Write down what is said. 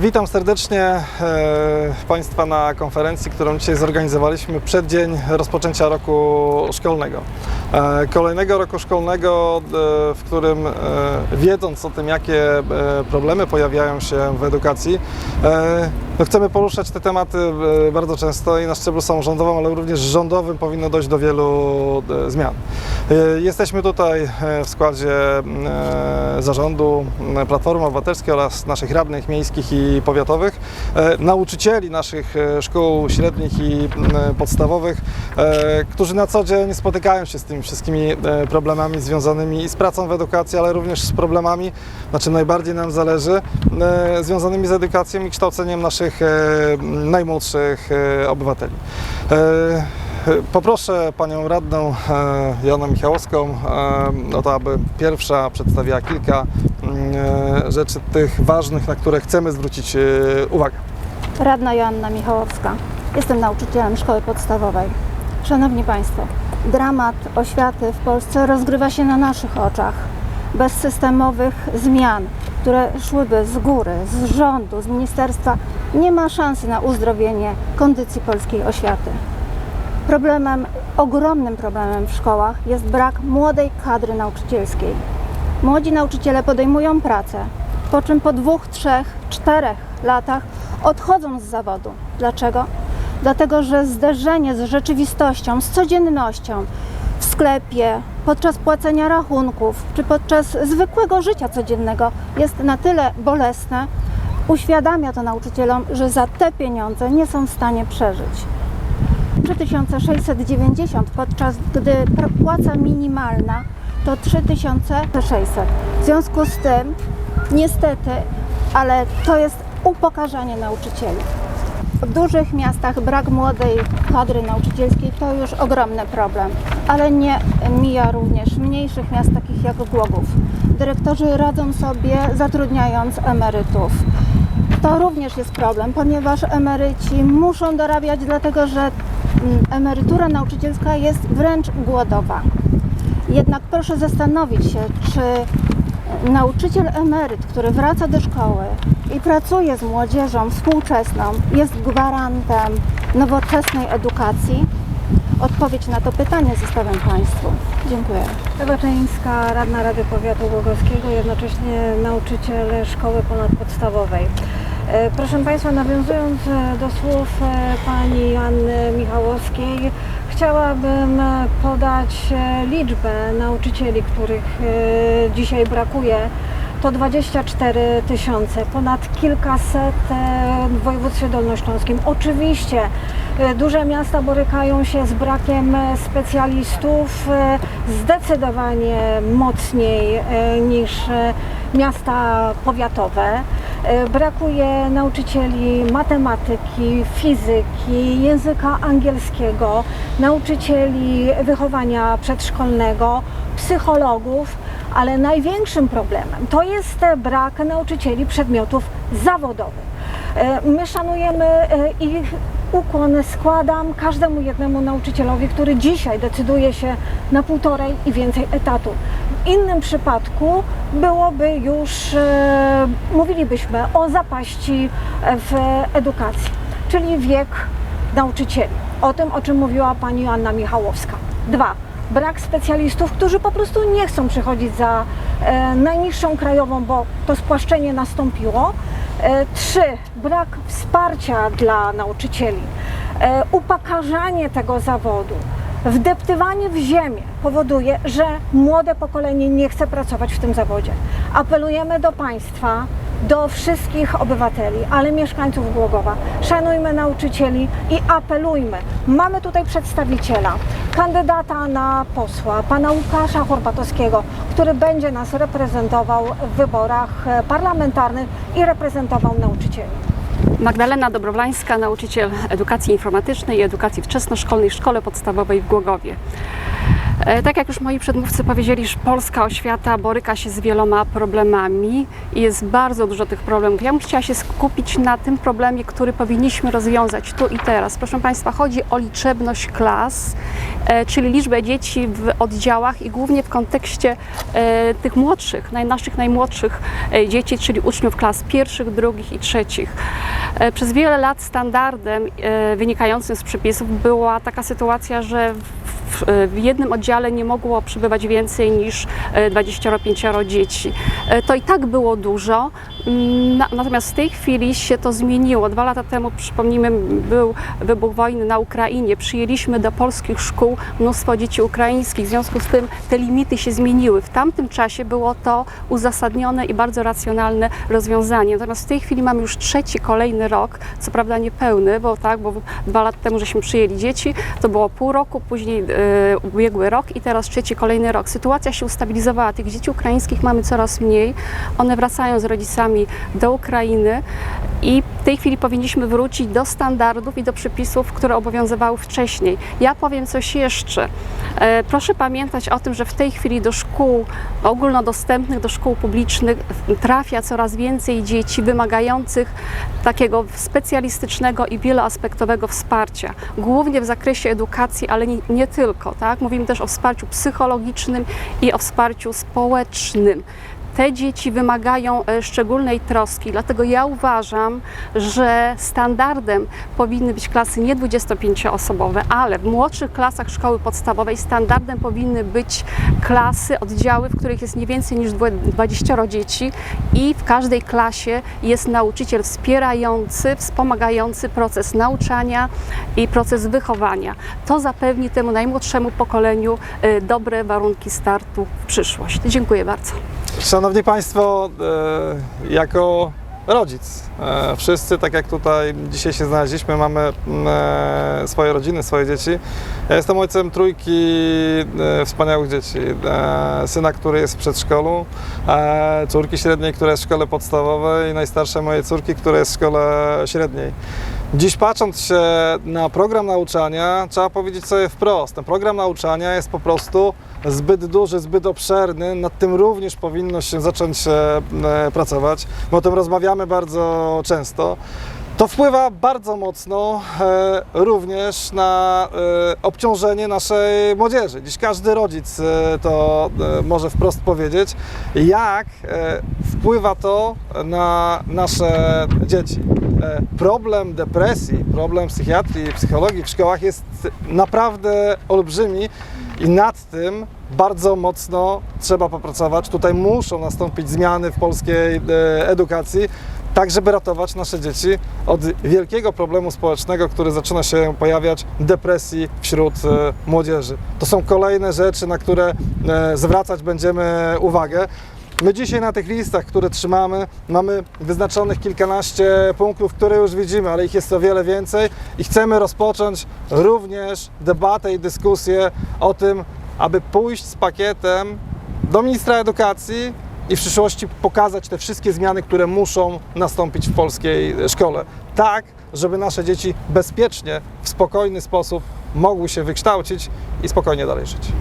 Witam serdecznie e, Państwa na konferencji, którą dzisiaj zorganizowaliśmy przed dzień rozpoczęcia roku szkolnego. E, kolejnego roku szkolnego, e, w którym wiedząc o tym, jakie problemy pojawiają się w edukacji, no chcemy poruszać te tematy bardzo często i na szczeblu samorządowym, ale również rządowym powinno dojść do wielu zmian. Jesteśmy tutaj w składzie zarządu Platformy Obywatelskiej oraz naszych radnych miejskich i powiatowych, e, nauczycieli naszych e, szkół średnich i m, podstawowych, e, którzy na co dzień spotykają się z tymi wszystkimi e, problemami związanymi z pracą w edukacji, ale również z problemami, na czym najbardziej nam zależy, e, związanymi z edukacją i kształceniem naszych e, najmłodszych e, obywateli. E, Poproszę panią radną e, Joannę Michałowską e, o to, aby pierwsza przedstawiła kilka e, rzeczy tych ważnych, na które chcemy zwrócić e, uwagę. Radna Joanna Michałowska. Jestem nauczycielem szkoły podstawowej. Szanowni Państwo, dramat oświaty w Polsce rozgrywa się na naszych oczach. Bez systemowych zmian, które szłyby z góry, z rządu, z ministerstwa, nie ma szansy na uzdrowienie kondycji polskiej oświaty. Problemem, ogromnym problemem w szkołach jest brak młodej kadry nauczycielskiej. Młodzi nauczyciele podejmują pracę, po czym po dwóch, trzech, czterech latach odchodzą z zawodu. Dlaczego? Dlatego, że zderzenie z rzeczywistością, z codziennością w sklepie, podczas płacenia rachunków czy podczas zwykłego życia codziennego jest na tyle bolesne, uświadamia to nauczycielom, że za te pieniądze nie są w stanie przeżyć. 3690, podczas gdy płaca minimalna to 3600. W związku z tym, niestety, ale to jest upokarzanie nauczycieli. W dużych miastach brak młodej kadry nauczycielskiej to już ogromny problem, ale nie mija również mniejszych miast takich jak Głogów. Dyrektorzy radzą sobie zatrudniając emerytów. To również jest problem, ponieważ emeryci muszą dorabiać, dlatego że mm, emerytura nauczycielska jest wręcz głodowa. Jednak proszę zastanowić się, czy nauczyciel emeryt, który wraca do szkoły i pracuje z młodzieżą współczesną, jest gwarantem nowoczesnej edukacji? Odpowiedź na to pytanie zostawiam Państwu. Dziękuję. Ewa Czeńska, radna Rady Powiatu Głogowskiego, jednocześnie nauczyciel szkoły ponadpodstawowej. E, Proszę Państwa, nawiązując e, do słów e, pani Anny Michałowskiej, chciałabym e, podać e, liczbę nauczycieli, których e, dzisiaj brakuje. To 24 tysiące, ponad kilkaset w województwie dolnośląskim. Oczywiście duże miasta borykają się z brakiem specjalistów zdecydowanie mocniej niż miasta powiatowe. E, Brakuje nauczycieli matematyki, fizyki, języka angielskiego, nauczycieli wychowania przedszkolnego, psychologów, ale największym problemem to jest brak nauczycieli przedmiotów zawodowych. E, My szanujemy e, i ukłon składam każdemu jednemu nauczycielowi, który dzisiaj decyduje się na półtorej i więcej etatu. Innym przypadku byłoby już, e, mówilibyśmy o zapaści w edukacji, czyli wiek nauczycieli. O tym, o czym mówiła pani Joanna Michałowska. Dwa, brak specjalistów, którzy po prostu nie chcą przychodzić za e, najniższą krajową, bo to spłaszczenie nastąpiło. E, trzy, brak wsparcia dla nauczycieli, e, upokarzanie tego zawodu, wdeptywanie w ziemię powoduje, że młode pokolenie nie chce pracować w tym zawodzie. Apelujemy do Państwa, do wszystkich obywateli, ale mieszkańców Głogowa. Szanujmy nauczycieli i apelujmy. Mamy tutaj przedstawiciela, kandydata na posła, pana Łukasza Horbatowskiego, który będzie nas reprezentował w wyborach e, parlamentarnych i reprezentował nauczycieli. Magdalena Dobrowlańska, nauczyciel edukacji informatycznej i edukacji wczesnoszkolnej w Szkole Podstawowej w Głogowie. E, Tak jak już moi przedmówcy powiedzieli, polska oświata boryka się z wieloma problemami i jest bardzo dużo tych problemów. Ja bym chciała się skupić na tym problemie, który powinniśmy rozwiązać tu i teraz. Proszę Państwa, chodzi o liczebność klas czyli liczbę dzieci w oddziałach i głównie w kontekście e, tych młodszych, naszych najmłodszych e, dzieci, czyli uczniów klas pierwszych, drugich i trzecich. E, Przez wiele lat standardem e, wynikającym z przepisów była taka sytuacja, że w, jednym oddziale nie mogło przybywać więcej niż e, 25 dzieci. E, To i tak było dużo, mm, na- natomiast w tej chwili się to zmieniło. Dwa lata temu, przypomnijmy, był wybuch wojny na Ukrainie. Przyjęliśmy do polskich szkół mnóstwo dzieci ukraińskich, w związku z tym te limity się zmieniły. W tamtym czasie było to uzasadnione i bardzo racjonalne rozwiązanie. Natomiast w tej chwili mamy już trzeci, kolejny rok, co prawda niepełny, bo tak, bo dwa lata temu żeśmy przyjęli dzieci, to było pół roku, później e, ubiegły rok i teraz trzeci, kolejny rok. Sytuacja się ustabilizowała, tych dzieci ukraińskich mamy coraz mniej, one wracają z rodzicami do Ukrainy i tej chwili powinniśmy wrócić do standardów i do przepisów, które obowiązywały wcześniej. Ja powiem coś jeszcze. E, Proszę pamiętać o tym, że w tej chwili do szkół ogólnodostępnych, do szkół publicznych trafia coraz więcej dzieci wymagających takiego specjalistycznego i wieloaspektowego wsparcia, głównie w zakresie edukacji, ale nie, nie tylko. Tak? Mówimy też o wsparciu psychologicznym i o wsparciu społecznym te dzieci wymagają e, szczególnej troski, dlatego ja uważam, że standardem powinny być klasy nie 25-osobowe, ale w młodszych klasach szkoły podstawowej standardem powinny być klasy, oddziały, w których jest nie więcej niż dwu- 20 dzieci i w każdej klasie jest nauczyciel wspierający, wspomagający proces nauczania i proces wychowania. To zapewni temu najmłodszemu pokoleniu e, dobre warunki startu w przyszłość. Dziękuję bardzo. Szanowni Państwo, e, jako rodzic, e, wszyscy, tak jak tutaj dzisiaj się znaleźliśmy, mamy mm, e, swoje rodziny, swoje dzieci. Ja jestem ojcem trójki wspaniałych dzieci. Syna, który jest w przedszkolu, córki średniej, która jest w szkole podstawowej i najstarszej mojej córki, która jest w szkole średniej. Dziś patrząc się na program nauczania, trzeba powiedzieć sobie wprost, ten program nauczania jest po prostu zbyt duży, zbyt obszerny, nad tym również powinno się zacząć e, pracować. My o tym rozmawiamy bardzo często. To wpływa bardzo mocno e, również na e, obciążenie naszej młodzieży. Dziś każdy rodzic e, to e, może wprost powiedzieć, jak e, wpływa to na nasze dzieci. Problem depresji, problem psychiatrii, psychologii w szkołach jest naprawdę olbrzymi i nad tym bardzo mocno trzeba popracować. Tutaj muszą nastąpić zmiany w polskiej e, edukacji, tak żeby ratować nasze dzieci od wielkiego problemu społecznego, który zaczyna się pojawiać depresji wśród e, młodzieży. To są kolejne rzeczy, na które e, zwracać będziemy uwagę. My dzisiaj na tych listach, które trzymamy, mamy wyznaczonych kilkanaście punktów, które już widzimy, ale ich jest o wiele więcej i chcemy rozpocząć również debatę i dyskusję o tym, aby pójść z pakietem do ministra edukacji i w przyszłości pokazać te wszystkie zmiany, które muszą nastąpić w polskiej szkole. Tak, żeby nasze dzieci bezpiecznie, w spokojny sposób mogły się wykształcić i spokojnie dalej żyć.